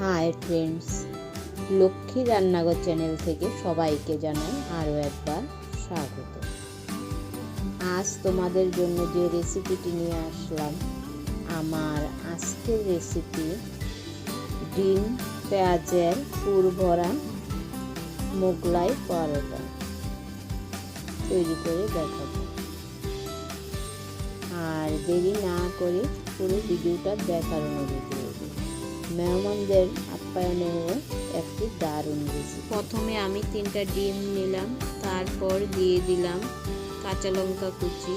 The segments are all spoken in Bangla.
হাই ফ্রেন্ডস, লক্ষ্মী রান্নাঘর চ্যানেল থেকে সবাইকে জানাই আরও একবার স্বাগত। আজ তোমাদের জন্য যে রেসিপিটি নিয়ে আসলাম, আমার আজকের রেসিপি ডিম পেঁয়াজের পুর ভরা মোগলাই পরোটা। তৈরি করে দেখাবো। আর দেরি না করে পুরো ভিডিওটা দেখার অনুরোধ মেহমানদের আপ্যায়নেরও একটি দারুণ রেসিপি প্রথমে আমি তিনটা ডিম নিলাম, তারপর দিয়ে দিলাম কাঁচা লঙ্কা কুচি,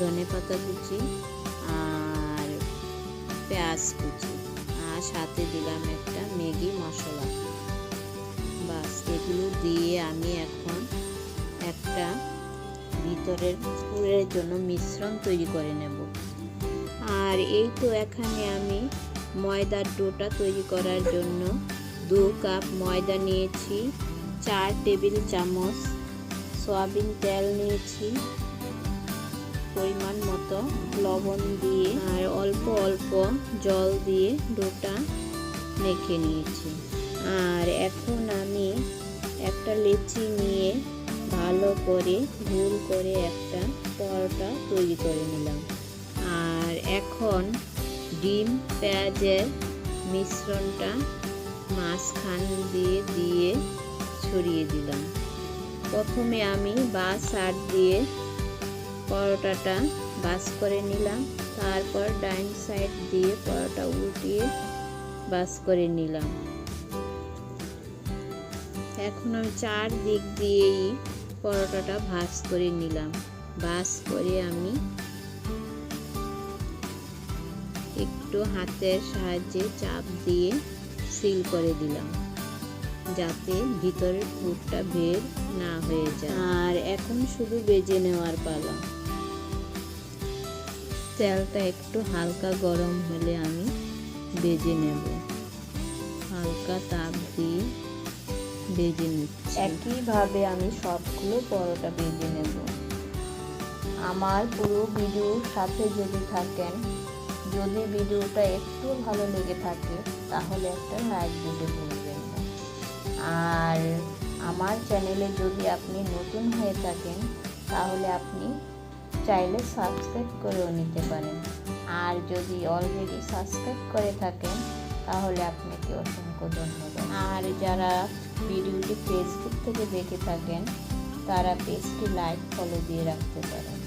ধনে পাতা কুচি আর পেঁয়াজ কুচি। আর সাথে দিলাম একটা ম্যাগি মশলা। বাস, এগুলো দিয়ে আমি এখন একটা ভিতরের পুরের জন্য মিশ্রণ তৈরি করে নেব। আর এই তো এখানে আমি ময়দার ডোটা তৈরি করার জন্য দু কাপ ময়দা নিয়েছি, চার টেবিল চামচ সয়াবিন তেল নিয়েছি পরিমাণ মতো লবণ দিয়ে আর অল্প অল্প জল দিয়ে ডোটা মেখে নিয়েছি। আর এখন আমি একটা লেচি নিয়ে ভালো করে গোল করে একটা পরোটা তৈরি করে নিলাম। আর এখন ডিম পেঁয়াজের মিশ্রণটা মাঝখান দিয়ে দিয়ে ছড়িয়ে দিলাম। প্রথমে আমি বাস আট দিয়ে পরোটাটা বাস করে নিলাম। তারপর ডাইন সাইড দিয়ে পরোটা উল্টিয়ে বাস করে নিলাম। এখন আমি চার দিক দিয়েই পরোটাটা ভাজ করে নিলাম। ভাজ করে আমি একটু হাতের সাহায্যে চাপ দিয়ে সিল করে দিলাম, যাতে ভিতরের পুরটা বের না হয়ে যায়। আর এখন শুধু বেজে নেওয়ার পালা। তেলটা একটু হালকা গরম হলে আমি বেজে নেব। হালকা তাপ দিয়ে বেজে নিচ্ছি। একইভাবে আমি সবগুলো পরোটা বেজে নেব। আমার পুরো ভিডিওর সাথে যদি থাকেন যদি ভিডিওটা একটু ভালো লেগে থাকে, তাহলে একটা লাইক দিতে ভুলবেন না। আর আমার চ্যানেলে যদি আপনি নতুন হয়ে থাকেন, তাহলে আপনি চাইলে সাবস্ক্রাইব করেও নিতে পারেন। আর যদি অলরেডি সাবস্ক্রাইব করে থাকেন, তাহলে আপনাকে অসংখ্য ধন্যবাদ। আর যারা ভিডিওটি ফেসবুক থেকে দেখে থাকেন, তারা পেজটি লাইক ফলো দিয়ে রাখতে পারেন।